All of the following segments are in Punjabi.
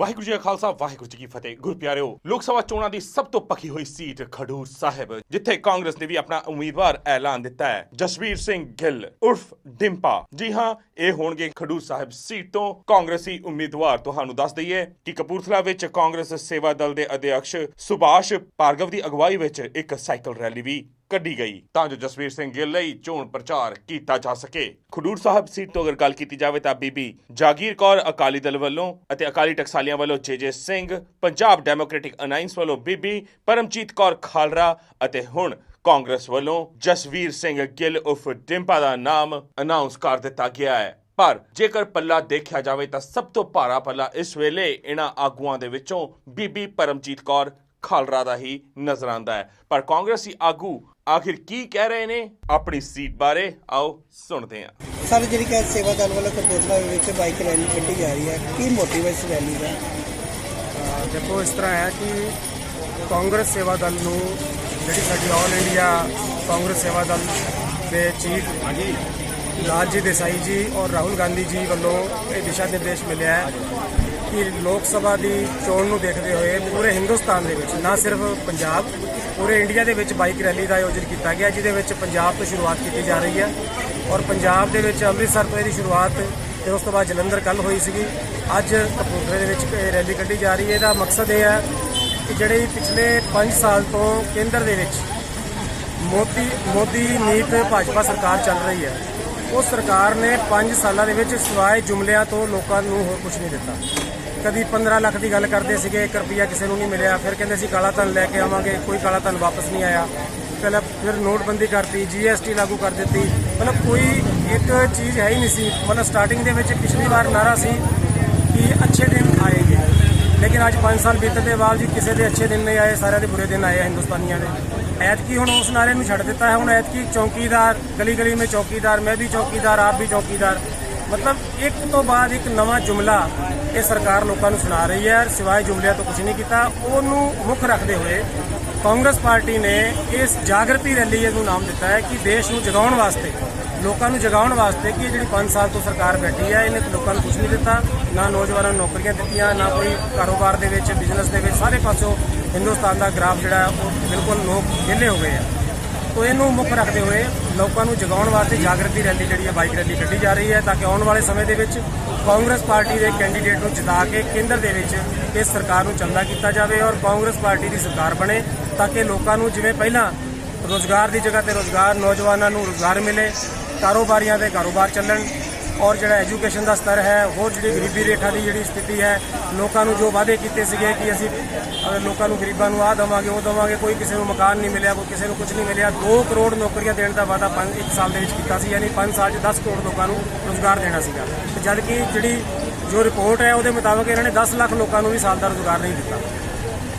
ਵਾਹਿਗੁਰੂ ਜੀ ਕਾ ਖਾਲਸਾ, ਵਾਹਿਗੁਰੂ ਜੀ ਕੀ ਫਤਿਹ। ਗੁਰ ਲੋਕ ਸਭਾ ਚੋਣਾਂ ਦੀ ਸਭ ਤੋਂ ਪੱਕੀ ਹੋਈ ਸੀਟ ਖਡੂਰ ਸਾਹਿਬ, ਜਿੱਥੇ ਕਾਂਗਰਸ ਨੇ ਵੀ ਆਪਣਾ ਉਮੀਦਵਾਰ ਐਲਾਨ ਦਿੱਤਾ ਹੈ। ਜਸਵੀਰ ਸਿੰਘ ਗਿੱਲ, ਉਰਫ ਡਿੰਪਾ। ਜੀ ਹਾਂ, ਇਹ ਹੋਣਗੇ ਖਡੂਰ ਸਾਹਿਬ ਸੀਟ। ਤੋਂ ਕਾਂਗਰਸੀ ਉਮੀਦਵਾਰ ਤੁਹਾਨੂੰ ਦੱਸ ਦਈਏ ਕਿ ਕਪੂਰਥਲਾ ਵਿੱਚ ਕਾਂਗਰਸ ਸੇਵਾ ਦਲ ਦੇ ਅਧਿਕਸ਼ ਸੁਭਾਸ਼ ਭਾਰਗਵ ਦੀ ਅਗਵਾਈ ਵਿੱਚ ਇੱਕ ਸਾਈਕਲ ਰੈਲੀ ਵੀ ਕੱਢੀ ਗਈ, ਤਾਂ ਜੋ ਜਸਵੀਰ ਸਿੰਘ ਗਿੱਲ ਲਈ ਚੋਣ ਪ੍ਰਚਾਰ ਕੀਤਾ ਜਾ ਸਕੇ। ਖਡੂਰ ਸਾਹਿਬ ਸੀਟ ਤੋਂ ਅਗਰ ਗੱਲ ਕੀਤੀ ਜਾਵੇ ਤਾਂ ਬੀਬੀ ਜਾਗੀਰ ਕੌਰ ਅਕਾਲੀ ਦਲ ਵੱਲੋਂ ਅਤੇ ਅਕਾਲੀ ਟਕਸਾਲੀਆਂ ਵੱਲੋਂ J J Singh, Punjab Democratic Alliance ਵੱਲੋਂ ਬੀਬੀ ਪਰਮਜੀਤ ਕੌਰ ਖਾਲਰਾ ਅਤੇ ਹੁਣ ਕਾਂਗਰਸ ਵੱਲੋਂ ਜਸਵੀਰ ਸਿੰਘ ਗਿੱਲ ਉਫ ਡਿੰਪਾ ਦਾ ਨਾਮ ਅਨਾਉਂਸ ਕਰ ਦਿੱਤਾ ਗਿਆ ਹੈ। ਪਰ ਜੇਕਰ ਪੱਲਾ ਦੇਖਿਆ ਜਾਵੇ ਤਾਂ ਸਭ ਤੋਂ ਭਾਰਾ ਪੱਲਾ ਇਸ ਵੇਲੇ ਇਹਨਾਂ ਆਗੂਆਂ ਦੇ ਵਿੱਚੋਂ ਬੀਬੀ ਪਰਮਜੀਤ ਕੌਰ ਖਾਲਰਾ ਦਾ ਹੀ ਨਜ਼ਰ ਆਉਂਦਾ ਹੈ। ਪਰ ਕਾਂਗਰਸੀ ਆਗੂ ਆਖਿਰ ਕੀ ਕਹਿ ਰਹੇ ਨੇ? ਆਪਣੀ ਸੀਟ ਬਾਰੇ ਆਓ ਸੁਣਦੇ ਹਾਂ। ਸਰ ਜਿਹੜੀ ਕਿ ਸੇਵਾ ਦਲ ਵੱਲੋਂ ਕਪੂਰਥਲਾ ਵਿੱਚ ਬਾਈਕ ਰੈਲੀ ਕੱਢੀ ਜਾ ਰਹੀ ਹੈ ਕੀ ਮੋਟਿਵ ਹੈ ਇਸ ਰੈਲੀ ਦਾ? ਦੇਖੋ ਇਸ ਤਰ੍ਹਾਂ ਹੈ ਕਿ ਕਾਂਗਰਸ ਸੇਵਾ ਦਲ ਨੂੰ ਜਿਹੜੀ ਸਾਡੀ ਆਲ ਇੰਡੀਆ ਕਾਂਗਰਸ ਸੇਵਾ ਦਲ ਦੇ ਚੀਫ ਲਾਲਜੀ ਦੇਸਾਈ ਜੀ ਔਰ ਰਾਹੁਲ ਗਾਂਧੀ ਜੀ ਵੱਲੋਂ ਇਹ ਦਿਸ਼ਾ ਨਿਰਦੇਸ਼ ਮਿਲਿਆ ਹੈ ਕਿ ਲੋਕ ਸਭਾ ਦੀ ਚੋਣ ਨੂੰ ਦੇਖਦੇ ਹੋਏ ਪੂਰੇ ਹਿੰਦੁਸਤਾਨ ਦੇ ਵਿੱਚ, ਨਾ ਸਿਰਫ ਪੰਜਾਬ, ਪੂਰੇ ਇੰਡੀਆ ਦੇ ਵਿੱਚ ਬਾਈਕ ਰੈਲੀ ਦਾ ਆਯੋਜਨ ਕੀਤਾ ਗਿਆ, ਜਿਹਦੇ ਵਿੱਚ ਪੰਜਾਬ ਤੋਂ ਸ਼ੁਰੂਆਤ ਕੀਤੀ ਜਾ ਰਹੀ ਹੈ ਔਰ ਪੰਜਾਬ ਦੇ ਵਿੱਚ ਅੰਮ੍ਰਿਤਸਰ ਤੋਂ ਇਹਦੀ ਸ਼ੁਰੂਆਤ ਤੇ ਉਸ ਤੋਂ ਬਾਅਦ ਜਲੰਧਰ ਕੱਲ ਹੋਈ ਸੀਗੀ। ਅੱਜ ਕਪੂਰਥਲੇ ਦੇ ਵਿੱਚ ਇਹ ਰੈਲੀ ਕੱਢੀ ਜਾ ਰਹੀ ਹੈ। ਇਹਦਾ ਮਕਸਦ ਇਹ ਹੈ ਕਿ ਜਿਹੜੇ ਪਿਛਲੇ 5 ਸਾਲ ਤੋਂ ਕੇਂਦਰ ਦੇ ਵਿੱਚ ਮੋਦੀ ਮੋਦੀ ਨੀਤ ਭਾਜਪਾ ਸਰਕਾਰ ਚੱਲ ਰਹੀ ਹੈ, ਉਹ ਸਰਕਾਰ ਨੇ 5 ਸਾਲਾਂ ਦੇ ਵਿੱਚ ਸਿਵਾਏ ਜੁਮਲਿਆਂ ਤੋਂ ਲੋਕਾਂ ਨੂੰ ਹੋਰ ਕੁਝ ਨਹੀਂ ਦਿੱਤਾ। ਕਦੀ 15 ਲੱਖ ਦੀ ਗੱਲ ਕਰਦੇ ਸੀਗੇ 1 ਰੁਪਿਆ ਕਿਸੇ ਨੂੰ ਨਹੀਂ ਮਿਲਿਆ। ਫਿਰ ਕਹਿੰਦੇ ਸੀ ਕਾਲਾ ਧਨ ਲੈ ਕੇ ਆਵਾਂਗੇ, ਕੋਈ ਕਾਲਾ ਧਨ ਵਾਪਸ ਨਹੀਂ ਆਇਆ। ਪਹਿਲਾਂ ਫਿਰ ਨੋਟਬੰਦੀ ਕਰਤੀ ਜੀਐਸਟੀ ਲਾਗੂ ਕਰ ਦਿੱਤੀ। ਮਤਲਬ ਕੋਈ ਇੱਕ ਚੀਜ਼ ਹੈ ਹੀ ਨਹੀਂ ਸੀ। ਮਤਲਬ ਸਟਾਰਟਿੰਗ ਦੇ ਵਿੱਚ ਪਿਛਲੀ ਵਾਰ ਨਾਰਾ ਸੀ ਕਿ ਅੱਛੇ ਦਿਨ ਆਏਗੇ। ਲੇਕਿਨ ਅੱਜ 5 ਸਾਲ ਬੀਤਣ ਦੇ ਬਾਵਜੂਦ ਕਿਸੇ ਦੇ ਅੱਛੇ ਦਿਨ ਨਹੀਂ ਆਏ, ਸਾਰਿਆਂ ਦੇ ਬੁਰੇ ਦਿਨ ਆਏ ਹਿੰਦੁਸਤਾਨੀਆਂ ਦੇ। ਐਤਕੀ ਹੁਣ ਉਸ ਨਾਰੇ ਨੂੰ ਛੱਡ ਦਿੱਤਾ ਹੈ। ਹੁਣ ਐਤਕੀ ਚੌਕੀਦਾਰ ਗਲੀ ਗਲੀ ਮੇਂ ਚੌਕੀਦਾਰ, ਮੈਂ ਵੀ ਚੌਕੀਦਾਰ, ਆਪ ਵੀ ਚੌਕੀਦਾਰ। ਮਤਲਬ ਇੱਕ ਤੋਂ ਬਾਅਦ ਇੱਕ ਨਵਾਂ ਜੁਮਲਾ ਇਹ ਸਰਕਾਰ ਲੋਕਾਂ ਨੂੰ ਸੁਣਾ ਰਹੀ ਹੈ। ਸਿਵਾਏ ਜੁਮਲਿਆਂ ਤੋਂ ਕੁਝ ਨਹੀਂ ਕੀਤਾ। ਉਹਨੂੰ ਮੁੱਖ ਰੱਖਦੇ ਹੋਏ ਕਾਂਗਰਸ ਪਾਰਟੀ ਨੇ ਇਸ ਜਾਗਰਤੀ ਰੈਲੀ ਨੂੰ ਨਾਮ ਦਿੱਤਾ ਹੈ ਕਿ ਦੇਸ਼ ਨੂੰ ਜਗਾਉਣ ਵਾਸਤੇ, ਲੋਕਾਂ ਨੂੰ ਜਗਾਉਣ ਵਾਸਤੇ ਕਿ ਇਹ ਜਿਹੜੀ 5 ਸਾਲ ਤੋਂ ਸਰਕਾਰ ਬੈਠੀ ਹੈ, ਇਹਨੇ ਲੋਕਾਂ ਨੂੰ ਕੁਝ ਨਹੀਂ ਦਿੱਤਾ। ਨਾ ਨੌਜਵਾਨਾਂ ਨੂੰ ਨੌਕਰੀਆਂ ਦਿੱਤੀਆਂ, ਨਾ ਕੋਈ ਕਾਰੋਬਾਰ ਦੇ ਵਿੱਚ ਬਿਜ਼ਨਸ ਦੇ ਵਿੱਚ, ਸਾਰੇ ਪਾਸੋਂ ਹਿੰਦੁਸਤਾਨ ਦਾ ਗ੍ਰਾਫ ਜਿਹੜਾ ਉਹ ਬਿਲਕੁਲ ਲੋਕ ਵਿਹਲੇ ਹੋ ਗਏ ਆ ਤੋ ਇਹਨੂੰ ਮੁੱਖ ਰੱਖਦੇ ਹੋਏ ਲੋਕਾਂ ਨੂੰ ਜਗਾਉਣ ਵਾਸਤੇ ਜਾਗਰਤੀ ਰੈਲੀ ਜਿਹੜੀ ਹੈ, ਬਾਈਕ ਰੈਲੀ ਕੱਢੀ ਜਾ ਰਹੀ ਹੈ ਤਾਂ ਕਿ ਆਉਣ ਵਾਲੇ ਸਮੇਂ ਦੇ ਵਿੱਚ ਕਾਂਗਰਸ ਪਾਰਟੀ ਦੇ ਕੈਂਡੀਡੇਟ ਨੂੰ ਜਿਤਾ ਕੇ ਕੇਂਦਰ ਦੇ ਵਿੱਚ ਇਸ ਸਰਕਾਰ ਨੂੰ ਚੰਦਾ ਕੀਤਾ ਜਾਵੇ ਔਰ ਕਾਂਗਰਸ ਪਾਰਟੀ ਦੀ ਸਰਕਾਰ ਬਣੇ ਤਾਂ ਕਿ ਲੋਕਾਂ ਨੂੰ ਜਿਵੇਂ ਪਹਿਲਾਂ ਰੋਜ਼ਗਾਰ ਦੀ ਜਗ੍ਹਾ ਤੇ ਰੋਜ਼ਗਾਰ ਨੌਜਵਾਨਾਂ ਨੂੰ ਰੋਜ਼ਗਾਰ ਮਿਲੇ, ਕਾਰੋਬਾਰੀਆਂ ਦੇ ਕਾਰੋਬਾਰ ਚੱਲਣ ਔਰ ਜਿਹੜਾ ਐਜੂਕੇਸ਼ਨ ਦਾ ਸਤਰ ਹੈ, ਹੋਰ ਜਿਹੜੀ ਗਰੀਬੀ ਰੇਖਾ ਦੀ ਜਿਹੜੀ ਸਥਿਤੀ ਹੈ, ਲੋਕਾਂ ਨੂੰ ਜੋ ਵਾਅਦੇ ਕੀਤੇ ਸੀਗੇ ਕਿ ਅਸੀਂ ਲੋਕਾਂ ਨੂੰ ਗਰੀਬਾਂ ਨੂੰ ਆਹ ਦੇਵਾਂਗੇ, ਉਹ ਦੇਵਾਂਗੇ, ਕੋਈ ਕਿਸੇ ਨੂੰ ਮਕਾਨ ਨਹੀਂ ਮਿਲਿਆ, ਕੋਈ ਕਿਸੇ ਨੂੰ ਕੁਝ ਨਹੀਂ ਮਿਲਿਆ 2 ਕਰੋੜ ਨੌਕਰੀਆਂ ਦੇਣ ਦਾ ਵਾਅਦਾ 5 ਇੱਕ ਸਾਲ ਦੇ ਵਿੱਚ ਕੀਤਾ ਸੀ, ਯਾਨੀ 5 ਸਾਲ 'ਚ 10 ਕਰੋੜ ਲੋਕਾਂ ਨੂੰ ਰੋਜ਼ਗਾਰ ਦੇਣਾ ਸੀਗਾ। ਤੇ ਜਦ ਕਿ ਜਿਹੜੀ ਜੋ ਰਿਪੋਰਟ ਹੈ, ਉਹਦੇ ਮੁਤਾਬਕ ਇਹਨਾਂ ਨੇ 10 ਲੱਖ ਲੋਕਾਂ ਨੂੰ ਵੀ ਸਾਲ ਦਾ ਰੋਜ਼ਗਾਰ ਨਹੀਂ ਦਿੱਤਾ।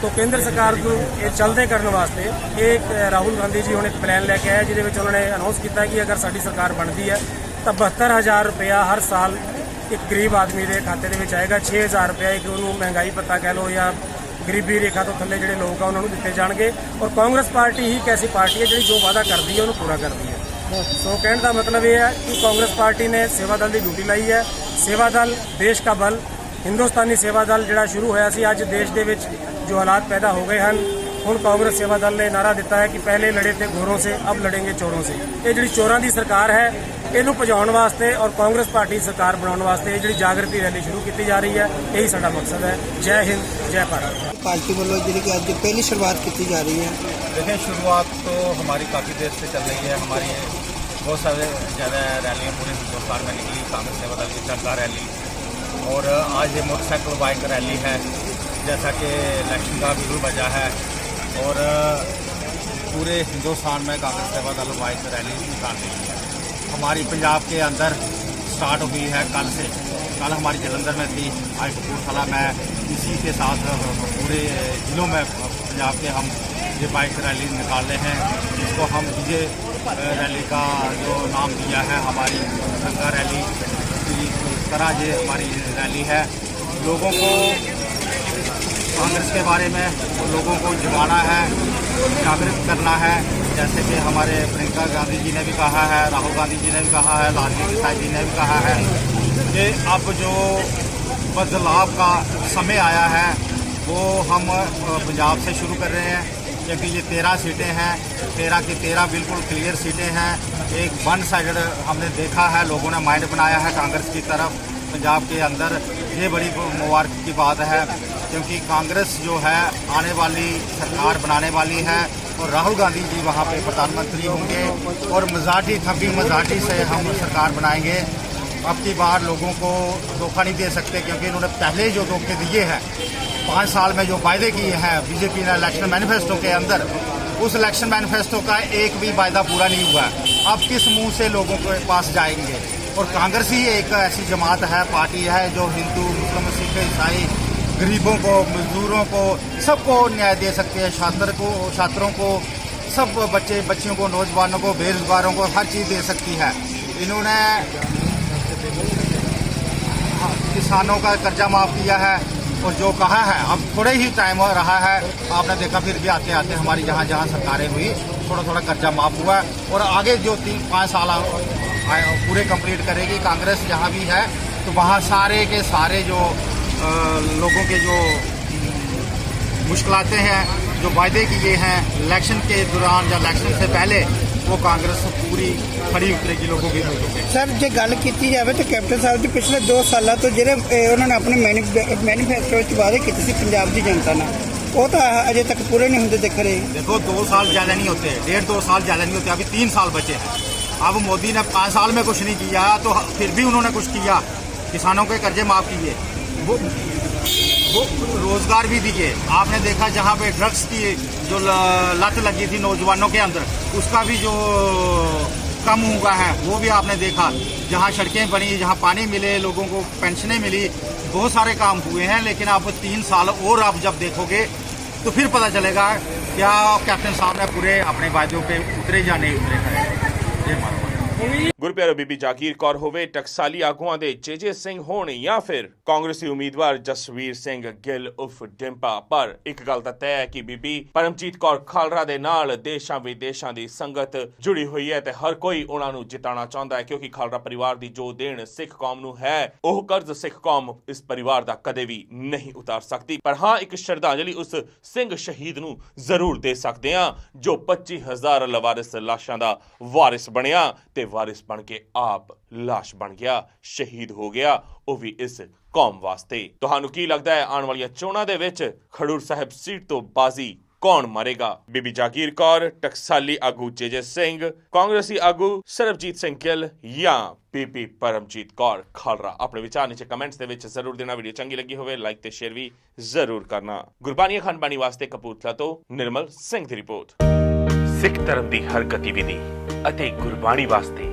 ਤੋਂ ਕੇਂਦਰ ਸਰਕਾਰ ਨੂੰ ਇਹ ਚਲਦੇ ਕਰਨ ਵਾਸਤੇ ਇਹ ਰਾਹੁਲ ਗਾਂਧੀ ਜੀ ਹੁਣ ਇੱਕ ਪਲਾਨ ਲੈ ਕੇ ਆਇਆ ਜਿਹਦੇ ਵਿੱਚ ਉਹਨਾਂ ਨੇ ਅਨਾਉਂਸ ਕੀਤਾ ਕਿ ਅਗਰ ਸਾਡੀ ਸਰਕਾਰ ਬਣਦੀ ਹੈ ਤਾਂ 72000 ਰੁਪਇਆ ਹਰ ਸਾਲ ਇੱਕ ਗਰੀਬ ਆਦਮੀ ਦੇ ਖਾਤੇ ਦੇ ਵਿੱਚ ਆਏਗਾ। 6000 ਰੁਪਇਆ ਇੱਕ ਉਹਨੂੰ ਮਹਿੰਗਾਈ ਭੱਤਾ ਕਹਿ ਲਓ ਜਾਂ ਗਰੀਬੀ ਰੇਖਾ ਤੋਂ ਥੱਲੇ ਜਿਹੜੇ ਲੋਕ ਆ, ਉਹਨਾਂ ਨੂੰ ਦਿੱਤੇ ਜਾਣਗੇ। ਔਰ ਕਾਂਗਰਸ ਪਾਰਟੀ ਹੀ ਇੱਕ ਐਸੀ ਪਾਰਟੀ ਹੈ ਜਿਹੜੀ ਜੋ ਵਾਅਦਾ ਕਰਦੀ ਹੈ, ਉਹਨੂੰ ਪੂਰਾ ਕਰਦੀ ਹੈ। ਸੋ ਕਹਿਣ ਦਾ ਮਤਲਬ ਇਹ ਹੈ ਕਿ ਕਾਂਗਰਸ ਪਾਰਟੀ ਨੇ ਸੇਵਾ ਦਲ ਦੀ ਡਿਊਟੀ ਲਾਈ ਹੈ। ਸੇਵਾ ਦਲ ਦੇਸ਼ ਦਾ ਬਲ, ਹਿੰਦੁਸਤਾਨੀ ਸੇਵਾ ਦਲ ਜਿਹੜਾ ਸ਼ੁਰੂ ਹੋਇਆ ਸੀ, ਅੱਜ ਦੇਸ਼ ਦੇ ਵਿੱਚ ਜੋ ਹਾਲਾਤ ਪੈਦਾ ਹੋ ਗਏ ਹਨ, ਹੁਣ ਕਾਂਗਰਸ ਸੇਵਾ ਦਲ ਨੇ ਨਾਰਾ ਦਿੱਤਾ ਹੈ ਕਿ ਪਹਿਲੇ ਲੜੇ ਤੇ ਗੋਰੋਂ ਸੇ, ਅਬ ਲੜेंगे ਚੋरों ਸੇ। ਇਹ ਜਿਹੜੀ ਚੋਰਾਂ ਦੀ ਸਰਕਾਰ ਹੈ ਇਹਨੂੰ ਭਜਾਉਣ ਵਾਸਤੇ ਔਰ ਕਾਂਗਰਸ ਪਾਰਟੀ ਸਰਕਾਰ ਬਣਾਉਣ ਵਾਸਤੇ ਇਹ ਜਿਹੜੀ ਜਾਗਰਤੀ ਰੈਲੀ ਸ਼ੁਰੂ ਕੀਤੀ ਜਾ ਰਹੀ ਹੈ ਇਹੀ ਸਾਡਾ ਮਕਸਦ ਹੈ ਜੈ ਹਿੰਦ ਜੈ ਭਾਰਤ ਪਾਰਟੀ ਵੱਲੋਂ ਜਿਹੜੀ ਕਿ ਅੱਜ ਪਹਿਲੀ ਸ਼ੁਰੂਆਤ ਕੀਤੀ ਜਾ ਰਹੀ ਹੈ देखें शुरुआत तो हमारी काफ़ी देर से चल रही है हमारी बहुत सारे ज़्यादा रैलियाँ पूरे हिंदुस्तान में निकली कांग्रेस सेवा दल की चरखा रैली और आज ये मोटरसाइकिल बाइक रैली है जैसा कि इलेक्शन का बिल्कुल वजह है और पूरे हिंदुस्तान में कांग्रेस सेवा दल बाइक रैली निकाल रही है हमारी पंजाब के अंदर स्टार्ट हुई है। कल से, कल हमारी जलंधर में थी। आज कपूरथला में इसी के साथ पूरे जिलों में पंजाब के हम ये बाइक रैली निकाल रहे हैं। जिसको हम विजय रैली का जो नाम दिया है, हमारी गंगा रैली की तरह ये हमारी रैली है। लोगों को कांग्रेस के बारे में लोगों को जगाना है, जागृत करना है। जैसे कि हमारे प्रियंका गांधी जी ने भी कहा है, राहुल गांधी जी ने भी कहा है, लालजी प्रसाद जी ने भी कहा है कि अब जो बदलाव का समय आया है, वो हम पंजाब से शुरू कर रहे हैं, क्योंकि ये तेरह सीटें हैं, तेरह की तेरह बिल्कुल क्लियर सीटें हैं। एक वन साइड हमने देखा है, लोगों ने माइंड बनाया है कांग्रेस की तरफ़, पंजाब के अंदर। ये बड़ी मुबारक की बात है, क्योंकि कांग्रेस जो है, आने वाली सरकार बनाने वाली है और राहुल गांधी जी वहाँ पे प्रधानमंत्री होंगे और मजाटी थपी मजाटी से हम सरकार बनाएँगे। अब की बार लोगों को धोखा नहीं दे सकते क्योंकि इन्होंने पहले जो धोखे दिए हैं, पाँच साल में जो वायदे किए हैं बीजेपी ने इलेक्शन मैनिफेस्टो के अंदर, उस इलेक्शन मैनिफेस्टो का एक भी वायदा पूरा नहीं हुआ। अब किस मुँह से लोगों के पास जाएँगे? और कांग्रेस ही एक ऐसी जमात है, पार्टी है जो हिंदू, मुस्लिम, सिख, ईसाई गरीबों को मजदूरों को सबको न्याय दे सकते हैं छात्र को छात्रों को सब बच्चे बच्चियों को नौजवानों को बेरोजगारों को हर चीज़ दे सकती है। इन्होंने हाँ, किसानों का कर्जा माफ़ किया है और जो कहा है अब थोड़े ही टाइम रहा है। आपने देखा फिर भी आते आते हमारी जहाँ जहाँ सरकारें हुई थोड़ा थोड़ा कर्जा माफ़ हुआ है और आगे जो तीन पाँच साल पूरे कंप्लीट करेगी। कांग्रेस जहाँ भी है तो वहाँ सारे के सारे जो लोगों के जो मुश्किलातें हैं जो वायदे किए हैं इलेक्शन के दौरान या इलेक्शन से पहले वो कांग्रेस पूरी खड़ी उतरेगी लोगों के मुद्दों पे ਸਰ ਜੇ ਗੱਲ ਕੀਤੀ ਜਾਵੇ ਤਾਂ ਕੈਪਟਨ ਸਾਹਿਬ ਜੀ ਪਿਛਲੇ 2 ਸਾਲਾਂ ਤੋਂ ਜਿਹੜੇ ਇਹ ਉਹਨਾਂ ਨੇ ਆਪਣੇ ਮੈਨੀਫੈਸਟੋ ਵਿੱਚ ਵਾਅਦੇ ਕੀਤੇ ਸੀ ਪੰਜਾਬ ਦੀ ਜਨਤਾ ਨਾਲ ਉਹ ਤਾਂ ਅਜੇ ਤੱਕ ਪੂਰੇ ਨਹੀਂ ਹੁੰਦੇ ਦਿਖ ਰਹੇ देखो दो साल ज़्यादा नहीं होते डेढ़ दो साल ज़्यादा नहीं होते अभी तीन साल बचे हैं अब मोदी ने पाँच साल में कुछ नहीं किया तो फिर भी उन्होंने कुछ किया किसानों के कर्जे माफ़ किए वो वो रोज़गार भी दिए आपने देखा जहाँ पे ड्रग्स की जो लत लगी थी नौजवानों के अंदर, उसका भी जो कम हुआ है, वो भी आपने देखा। जहाँ सड़कें बनी, जहाँ पानी मिले, लोगों को पेंशनें मिली, बहुत सारे काम हुए हैं, लेकिन आप तीन साल और आप जब देखोगे तो फिर पता चलेगा क्या कैप्टन साहब ने पूरे अपने वायदों पे उतरे या नहीं उतरे हैं। ये। ਗੁਰਪਿਆਰੋ ਬੀਬੀ ਜਾਗੀਰ ਕੌਰ ਹੋਵੇ, ਟਕਸਾਲੀ ਆਗੂਆਂ ਦੇ ਜੇਜੇ ਸਿੰਘ ਹੋਣ ਜਾਂ ਫਿਰ ਕਾਂਗਰਸੀ ਉਮੀਦਵਾਰ ਜਸਵੀਰ ਸਿੰਘ ਗਿੱਲ, ਉਫ ਡਿੰਪਾ। ਪਰ ਇੱਕ ਗੱਲ ਤਾਂ ਤੈਅ ਹੈ ਕਿ ਬੀਬੀ ਪਰਮਜੀਤ ਕੌਰ ਖਾਲੜਾ ਦੇ ਨਾਲ ਦੇਸ਼ਾਂ ਵਿਦੇਸ਼ਾਂ ਦੀ ਸੰਗਤ ਜੁੜੀ ਹੋਈ ਹੈ ਤੇ ਹਰ ਕੋਈ ਉਹਨਾਂ ਨੂੰ ਜਿਤਾਉਣਾ ਚਾਹੁੰਦਾ ਹੈ, ਕਿਉਂਕਿ ਖਾਲੜਾ ਪਰਿਵਾਰ ਦੀ ਜੋ ਦੇਣ ਸਿੱਖ ਕੌਮ ਨੂੰ ਹੈ, ਉਹ ਕਰਜ਼ ਸਿੱਖ ਕੌਮ ਇਸ ਪਰਿਵਾਰ ਦਾ ਕਦੇ ਵੀ ਨਹੀਂ ਉਤਾਰ ਸਕਦੀ। ਪਰ ਹਾਂ, ਇੱਕ ਸ਼ਰਧਾਂਜਲੀ ਉਸ ਸਿੰਘ ਸ਼ਹੀਦ ਨੂੰ ਜ਼ਰੂਰ ਦੇ ਸਕਦੇ ਹਾਂ, ਜੋ 25000 ਲਵਾਰਿਸ ਲਾਸ਼ਾਂ ਦਾ ਵਾਰਿਸ ਬਣਿਆ ਤੇ ਵਾਰਿਸ ਬਣ ਕੇ ਆਪ ਲਾਸ਼ ਬਣ ਗਿਆ, ਸ਼ਹੀਦ ਹੋ ਗਿਆ, ਉਹ ਵੀ ਇਸ ਕੌਮ ਵਾਸਤੇ। ਤੁਹਾਨੂੰ ਕੀ ਲੱਗਦਾ ਹੈ, ਆਉਣ ਵਾਲੀਆਂ ਚੋਣਾਂ ਦੇ ਵਿੱਚ ਖਡੂਰ ਸਾਹਿਬ ਸੀਟ ਤੋਂ ਬਾਜ਼ੀ ਕੌਣ ਮਾਰੇਗਾ? ਬੀਬੀ ਜਾਗੀਰ ਕੌਰ, ਟਕਸਾਲੀ ਆਗੂ ਜੇਜੇ ਸਿੰਘ, ਕਾਂਗਰਸੀ ਆਗੂ ਸਰਬਜੀਤ ਸਿੰਘ ਗਿੱਲ ਜਾਂ ਬੀਬੀ ਪਰਮਜੀਤ ਕੌਰ? ਖਾਲਰਾ, ਆਪਣੇ ਵਿਚਾਰ ਨੀਚੇ ਕਮੈਂਟਸ ਦੇ ਵਿੱਚ ਜ਼ਰੂਰ ਦੇਣਾ। ਵੀਡੀਓ ਚੰਗੀ ਲੱਗੀ ਹੋਵੇ, ਲਾਈਕ ਤੇ ਸ਼ੇਅਰ ਵੀ ਜ਼ਰੂਰ ਕਰਨਾ। ਗੁਰਬਾਣੀ ਖਾਨ ਬਾਣੀ ਵਾਸਤੇ ਕਪੂਰਥਲਾ ਤੋਂ ਨਿਰਮਲ ਸਿੰਘ ਦੀ ਰਿਪੋਰਟ। ਸਿੱਖ ਧਰਮ ਦੀ ਹਰ ਗਤੀਵਿਧੀ ਅਤੇ ਗੁਰਬਾਣੀ ਵਾਸਤੇ